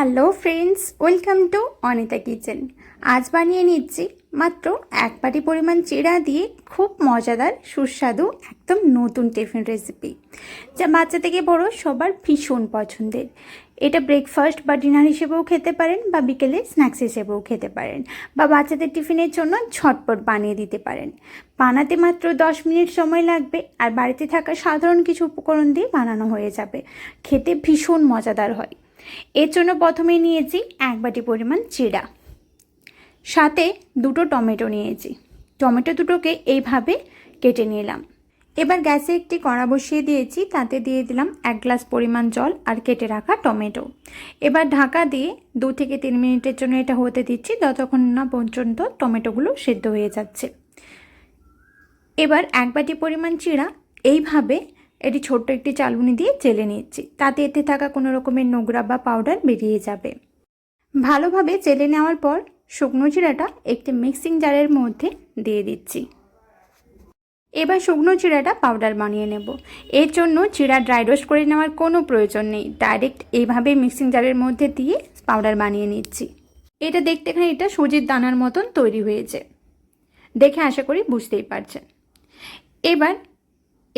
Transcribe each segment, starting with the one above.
Hello friends welcome to Anita kitchen আজ বানিয়ে নিচ্ছি মাত্র এক বাটি পরিমাণ চিড়া দিয়ে খুব মজাদার, সুস্বাদু, একদম নতুন টিফিন রেসিপি যা বাচ্চা থেকে বড় সবার ভীষণ পছন্দের। এটা ব্রেকফাস্ট বা ডিনার হিসেবেও খেতে পারেন বা বিকেলে স্ন্যাক্স হিসেবেও খেতে পারেন বা বাচ্চাদের টিফিনের জন্য ঝটপট বানিয়ে দিতে পারেন। বানাতে মাত্র দশ মিনিট সময় লাগবে আর বাড়িতে থাকা সাধারণ কিছু উপকরণ দিয়ে বানানো হয়ে যাবে। খেতে ভীষণ মজাদার হয়। এর জন্য প্রথমে নিয়েছি এক বাটি পরিমাণ চিড়া। সাথে দুটো টমেটো নিয়েছি। টমেটো দুটোকে এইভাবে কেটে নিলাম। এবার গ্যাসে একটি কড়া বসিয়ে দিয়েছি, তাতে দিয়ে দিলাম এক গ্লাস পরিমাণ জল আর কেটে রাখা টমেটো। এবার ঢাকা দিয়ে দু থেকে তিন মিনিটের জন্য এটা হতে দিচ্ছি, যতক্ষণ না পর্যন্ত টমেটোগুলো সেদ্ধ হয়ে যাচ্ছে। এবার এক বাটি পরিমাণ চিড়া, এইভাবে এটি ছোট্ট একটি চালুনি দিয়ে চেলে নিচ্ছি তাতে এতে থাকা কোনো রকমের নোংরা বা পাউডার বেরিয়ে যাবে। ভালোভাবে চেলে নেওয়ার পর শুকনো চিড়াটা একটি মিক্সিং জারের মধ্যে দিয়ে দিচ্ছি। এবার শুকনো চিড়াটা পাউডার বানিয়ে নেব। এর জন্য চিড়া ড্রাই রোস্ট করে নেওয়ার কোনো প্রয়োজন নেই। ডাইরেক্ট এইভাবে মিক্সিং জারের মধ্যে দিয়ে পাউডার বানিয়ে নিচ্ছি। এটা দেখতে খানিকটা সুজির দানার মতন তৈরি হয়েছে। দেখে আশা করি বুঝতেই পারছেন। এবার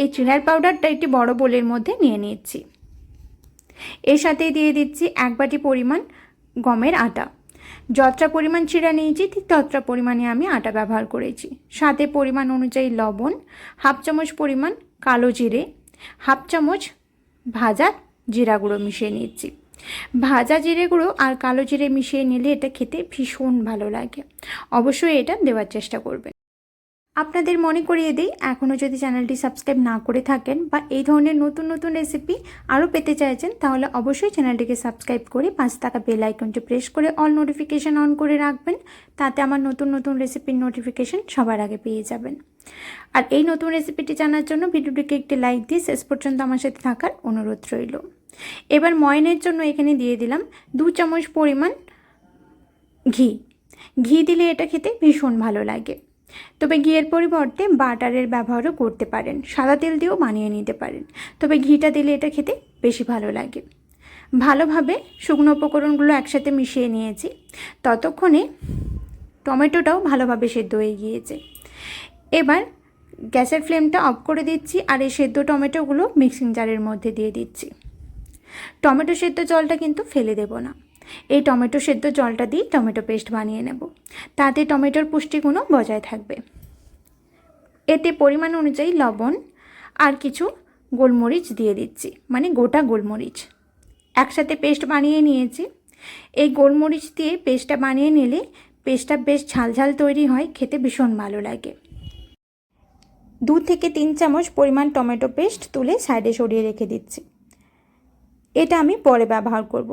এই চিড়ার পাউডারটা একটি বড় বোলের মধ্যে নিয়ে নিচ্ছি এর সাথে দিয়ে দিচ্ছি এক বাটি পরিমাণ গমের আটা। যতটা পরিমাণ চিড়া নিয়েছি, ঠিক ততটা পরিমাণে আমি আটা ব্যবহার করেছি। সাথে পরিমাণ অনুযায়ী লবণ, হাফ চামচ পরিমাণ কালো জিরে, হাফ চামচ ভাজা জিরা গুঁড়ো মিশিয়ে নিচ্ছি ভাজা জিরে গুঁড়ো আর কালো জিরে মিশিয়ে নিলে এটা খেতে ভীষণ ভালো লাগে। অবশ্যই এটা দেওয়ার চেষ্টা করবেন। আপনাদের মনে করিয়ে দিই এখনও যদি চ্যানেলটি সাবস্ক্রাইব না করে থাকেন বা এই ধরনের নতুন নতুন রেসিপি আরও পেতে চাইছেন, তাহলে অবশ্যই চ্যানেলটিকে সাবস্ক্রাইব করে পাঁচ টাকা বেল আইকনটি প্রেস করে অল নোটিফিকেশান অন করে রাখবেন, তাতে আমার নতুন নতুন রেসিপির নোটিফিকেশান সবার আগে পেয়ে যাবেন। আর এই নতুন রেসিপিটি জানার জন্য ভিডিওটিকে একটি লাইক দিয়ে শেষ পর্যন্ত আমার সাথে থাকার অনুরোধ রইল। এবার ময়নের জন্য এখানে দিয়ে দিলাম দু চামচ পরিমাণ ঘি। ঘি দিলে এটা খেতে ভীষণ ভালো লাগে। তবে ঘিয়ের পরিবর্তে বাটারের ব্যবহারও করতে পারেন, সাদা তেল দিয়েও বানিয়ে নিতে পারেন। তবে ঘিটা দিলে এটা খেতে বেশি ভালো লাগে। ভালোভাবে শুকনো উপকরণগুলো একসাথে মিশিয়ে নিয়েছি। ততক্ষণে টমেটোটাও ভালোভাবে সেদ্ধ হয়ে গিয়েছে। এবার গ্যাসের ফ্লেমটা অফ করে দিচ্ছি আর এই সেদ্ধ টমেটোগুলো মিক্সিং জারের মধ্যে দিয়ে দিচ্ছি। টমেটো সেদ্ধ জলটা কিন্তু ফেলে দেব না। এই টমেটো সেদ্ধ জলটা দিয়ে টমেটো পেস্ট বানিয়ে নেব। তাতে টমেটোর পুষ্টিগুণও বজায় থাকবে। এতে পরিমাণ অনুযায়ী লবণ আর কিছু গোলমরিচ দিয়ে দিচ্ছি মানে গোটা গোলমরিচ। একসাথে পেস্ট বানিয়ে নিয়েছি। এই গোলমরিচ দিয়ে পেস্টটা বানিয়ে নিলে পেস্টটা বেশ ঝালঝাল তৈরি হয়, খেতে ভীষণ ভালো লাগে। দু থেকে তিন চামচ পরিমাণ টমেটো পেস্ট তুলে সাইডে সরিয়ে রেখে দিচ্ছি। এটা আমি পরে ব্যবহার করব।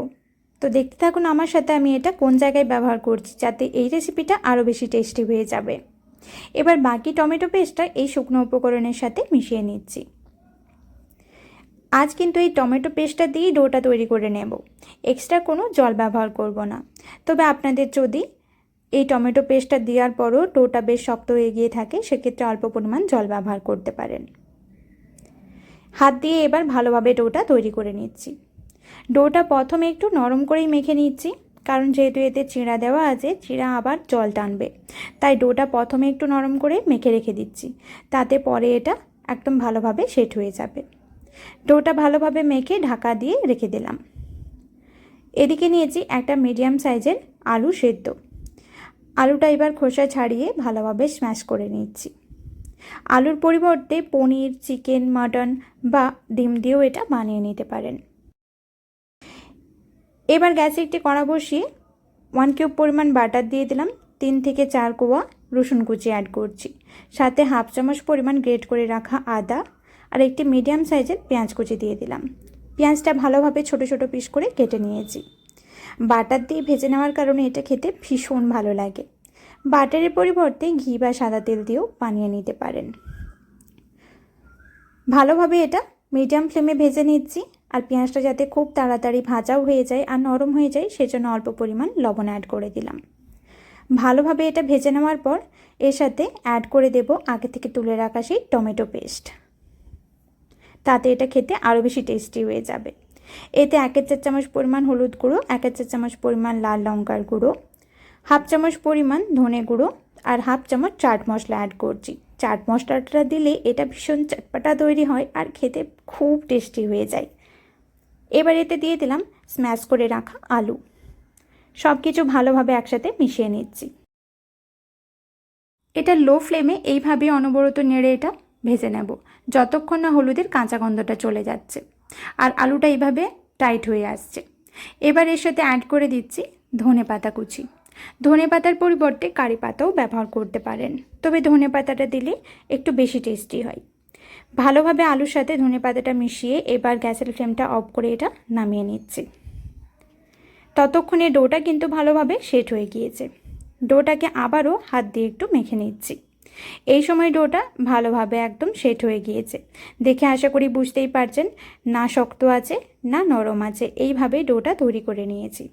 তো দেখতে থাকুন আমার সাথে আমি এটা কোন জায়গায় ব্যবহার করছি যাতে এই রেসিপিটা আরও বেশি টেস্টি হয়ে যাবে। এবার বাকি টমেটো পেস্টটা এই শুকনো উপকরণের সাথে মিশিয়ে নিচ্ছি। আজ কিন্তু এই টমেটো পেস্টটা দিয়েই ডোটা তৈরি করে নেব। এক্সট্রা কোনো জল ব্যবহার করব না। তবে আপনাদের যদি এই টমেটো পেস্টটা দেওয়ার পরও ডোটা বেশ শক্ত হয়ে গিয়ে থাকে, সেক্ষেত্রে অল্প পরিমাণ জল ব্যবহার করতে পারেন। হাত দিয়ে এবার ভালোভাবে ডোটা তৈরি করে নিচ্ছি। ডোটা প্রথমে একটু নরম করেই মেখে নিচ্ছি, কারণ যেহেতু এতে চিঁড়া দেওয়া আছে, চিঁড়া আবার জল টানবে। তাই ডোটা প্রথমে একটু নরম করে মেখে রেখে দিচ্ছি, তাতে পরে এটা একদম ভালোভাবে সেট হয়ে যাবে। ডোটা ভালোভাবে মেখে ঢাকা দিয়ে রেখে দিলাম। এদিকে নিয়েছি একটা মিডিয়াম সাইজের আলু সেদ্ধ। আলুটা এবার খোসা ছাড়িয়ে ভালোভাবে স্ম্যাশ করে নিচ্ছি। আলুর পরিবর্তে পনির, চিকেন, মাটন বা ডিম দিয়েও এটা বানিয়ে নিতে পারেন। এবার গ্যাসে একটি কড়া বসিয়ে ওয়ান কিউব পরিমাণ বাটার দিয়ে দিলাম, তিন থেকে চার কোয়া রসুন কুচি অ্যাড করছি। সাথে হাফ চামচ পরিমাণ গ্রেট করে রাখা আদা আর একটি মিডিয়াম সাইজের পেঁয়াজ কুচি দিয়ে দিলাম। পেঁয়াজটা ভালোভাবে ছোট ছোট পিস করে কেটে নিয়েছি। বাটার দিয়ে ভেজে নেওয়ার কারণে এটা খেতে ভীষণ ভালো লাগে। বাটারের পরিবর্তে ঘি বা সাদা তেল দিয়েও বানিয়ে নিতে পারেন। ভালোভাবে এটা মিডিয়াম ফ্লেমে ভেজে নিচ্ছি। আর পেঁয়াজটা যাতে খুব তাড়াতাড়ি ভাজাও হয়ে যায় আর নরম হয়ে যায়, সেজন্য অল্প পরিমাণ লবণ অ্যাড করে দিলাম। ভালোভাবে এটা ভেজে নেওয়ার পর এর সাথে অ্যাড করে দেব আগে থেকে তুলে রাখা সেই টমেটো পেস্ট তাতে এটা খেতে আরও বেশি টেস্টি হয়ে যাবে। এতে একের চার চামচ পরিমাণ হলুদ গুঁড়ো একের চার চামচ পরিমাণ লাল লঙ্কার গুঁড়ো, হাফ চামচ পরিমাণ ধনে গুঁড়ো আর হাফ চামচ চাট মশলা অ্যাড করছি। চাট মশলাটা দিলে এটা ভীষণ চটপাটা তৈরি হয় আর খেতে খুব টেস্টি হয়ে যায়। এবার এতে দিয়ে দিলাম স্ম্যাশ করে রাখা আলু। সব কিছু ভালোভাবে একসাথে মিশিয়ে নিচ্ছি। এটা লো ফ্লেমে এইভাবে অনবরত নেড়ে এটা ভেজে নেব, যতক্ষণ না হলুদের কাঁচা গন্ধটা চলে যাচ্ছে। আর আলুটা এইভাবে টাইট হয়ে আসছে। এবার এর সাথে অ্যাড করে দিচ্ছি ধনে পাতা কুচি। ধনে পাতার পরিবর্তে কারি পাতাও ব্যবহার করতে পারেন, তবে ধনে পাতাটা দিলে একটু বেশি টেস্টি হয়। ভালোভাবে আলুর সাথে ধনে পাতাটা মিশিয়ে এবার গ্যাসের ফ্লেমটা অফ করে এটা নামিয়ে নিচ্ছি। ততক্ষণে ডোটা কিন্তু ভালোভাবে সেট হয়ে গিয়েছে। ডোটাকে আবারও হাত দিয়ে একটু মেখে নিচ্ছি। এই সময় ডোটা ভালোভাবে একদম সেট হয়ে গিয়েছে। দেখে আশা করি বুঝতেই পারছেন, না শক্ত আছে, না নরম আছে, এইভাবে ডোটা তৈরি করে নিয়েছি।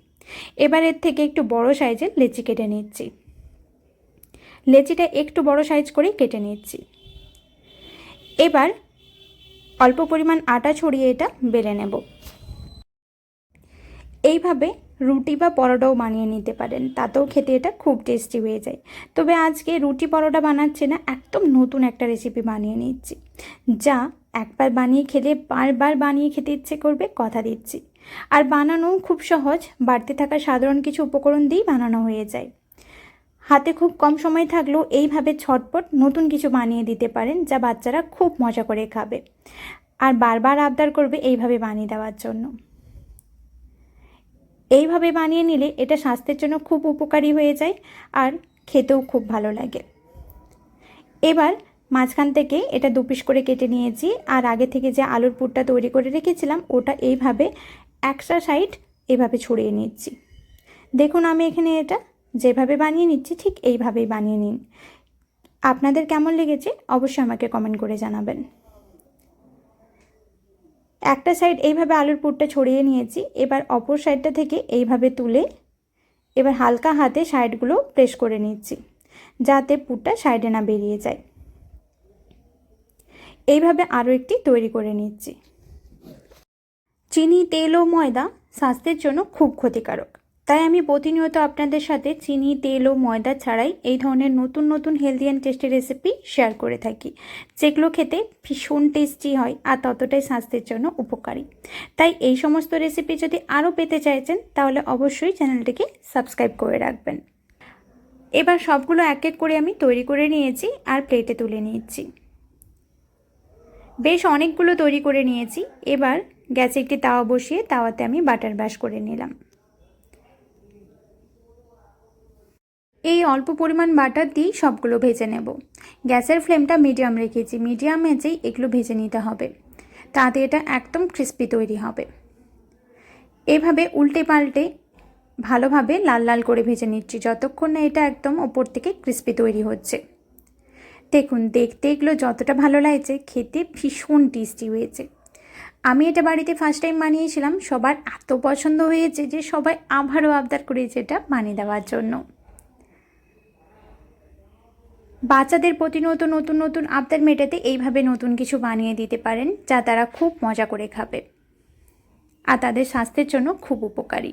এবার এর থেকে একটু বড় সাইজের লেচি কেটে নিচ্ছি। লেচিটা একটু বড় সাইজ করেই কেটে নিচ্ছি। এবার অল্প পরিমাণ আটা ছড়িয়ে এটা বেলে নেব। এইভাবে রুটি বা পরোটাও বানিয়ে নিতে পারেন, তাতেও খেতে এটা খুব টেস্টি হয়ে যায়। তবে আজকে রুটি পরোটা বানাচ্ছি না, একদম নতুন একটা রেসিপি বানিয়ে নিচ্ছি, যা একবার বানিয়ে খেলে, বারবার বানিয়ে খেতে ইচ্ছে করবে, কথা দিচ্ছি। আর বানানোও খুব সহজ, বাড়তে থাকা সাধারণ কিছু উপকরণ দিয়েই বানানো হয়ে যায়। হাতে খুব কম সময় থাকলেও এইভাবে ছটপট নতুন কিছু বানিয়ে দিতে পারেন যা বাচ্চারা খুব মজা করে খাবে। আর বারবার আবদার করবে এইভাবে বানিয়ে দেওয়ার জন্য। এইভাবে বানিয়ে নিলে এটা স্বাস্থ্যের জন্য খুব উপকারী হয়ে যায় আর খেতেও খুব ভালো লাগে। এবার মাঝখান থেকে এটা দু পিস করে কেটে নিয়েছি আর আগে থেকে যে আলুর পুরটা তৈরি করে রেখেছিলাম ওটা এইভাবে একটা সাইড এভাবে ছড়িয়ে নিচ্ছি। দেখুন আমি এখানে এটা যেভাবে বানিয়ে নিচ্ছি, ঠিক এইভাবেই বানিয়ে নিন। আপনাদের কেমন লেগেছে অবশ্যই আমাকে কমেন্ট করে জানাবেন। একটা সাইড এইভাবে আলুর পুরটা ছড়িয়ে নিয়েছি, এবার অপর সাইডটা থেকে এইভাবে তুলে এবার হালকা হাতে সাইডগুলো প্রেস করে নিচ্ছি, যাতে পুরটা সাইডে না বেরিয়ে যায়। এইভাবে আরও একটি তৈরি করে নিচ্ছি। চিনি, তেল ও ময়দা স্বাস্থ্যের জন্য খুব ক্ষতিকারক। তাই আমি প্রতিনিয়ত আপনাদের সাথে চিনি, তেল ও ময়দা ছাড়াই এই ধরনের নতুন নতুন healthy and tasty recipe share করে থাকি। যেগুলো খেতে ভীষণ টেস্টি হয় আর ততটাই স্বাস্থ্যের জন্য উপকারী। তাই এই সমস্ত রেসিপি যদি আরও পেতে চাইছেন, তাহলে অবশ্যই চ্যানেলটিকে সাবস্ক্রাইব করে রাখবেন। এবার সবগুলো এক এক করে আমি তৈরি করে নিয়েছি আর প্লেটে তুলে নিয়েছি। বেশ অনেকগুলো তৈরি করে নিয়েছি। এবার গ্যাসে একটি তাওয়া বসিয়ে তাওয়াতে আমি বাটার ব্যাশ করে নিলাম। এই অল্প পরিমাণ বাটার দিয়েই সবগুলো ভেজে নেব। গ্যাসের ফ্লেমটা মিডিয়াম রেখেছি। মিডিয়াম হেঁচেই এগুলো ভেজে নিতে হবে। তাতে এটা একদম ক্রিস্পি তৈরি হবে। এভাবে উল্টে পাল্টে ভালোভাবে লাল লাল করে ভেজে নিচ্ছি, যতক্ষণ না এটা একদম ওপর থেকে ক্রিস্পি তৈরি হচ্ছে। দেখুন, দেখতে এগুলো যতটা ভালো লাগছে, খেতে ভীষণ টেস্টি হয়েছে। আমি এটা বাড়িতে ফার্স্ট টাইম বানিয়েছিলাম। সবার এত পছন্দ হয়েছে যে সবাই আবারও আবদার করেছে এটা বানিয়ে দেওয়ার জন্য। বাচ্চাদের প্রতিনিয়ত নতুন নতুন আবদার মেটাতে এইভাবে নতুন কিছু বানিয়ে দিতে পারেন যা তারা খুব মজা করে খাবে। আর তাদের স্বাস্থ্যের জন্য খুব উপকারী।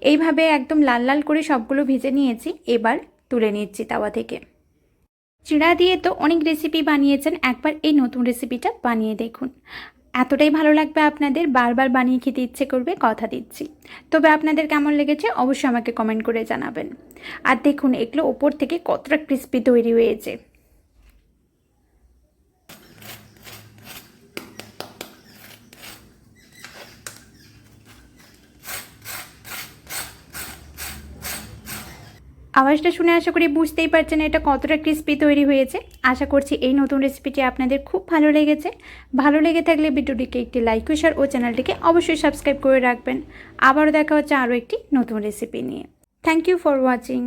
এইভাবে একদম লাল লাল করে সবগুলো ভেজে নিয়েছি, এবার তুলে নিচ্ছি তাওয়া থেকে। চিড়া দিয়ে তো অনেক রেসিপি বানিয়েছেন, একবার এই নতুন রেসিপিটা বানিয়ে দেখুন। এতটাই ভালো লাগবে আপনাদের, বারবার বানিয়ে খেতে ইচ্ছে করবে, কথা দিচ্ছি। তবে আপনাদের কেমন লেগেছে অবশ্যই আমাকে কমেন্ট করে জানাবেন। আর দেখুন, এগুলো ওপর থেকে কতটা ক্রিস্পি তৈরি হয়েছে। আওয়াজটা শুনে আশা করি বুঝতেই পারছেন এটা কতটা ক্রিস্পি তৈরি হয়েছে। আশা করছি এই নতুন রেসিপিটি আপনাদের খুব ভালো লেগেছে। ভালো লেগে থাকলে ভিডিওটিকে একটি লাইক শেয়ার ও চ্যানেলটিকে অবশ্যই সাবস্ক্রাইব করে রাখবেন। আবারও দেখা হচ্ছে আরও একটি নতুন রেসিপি নিয়ে। Thank you for watching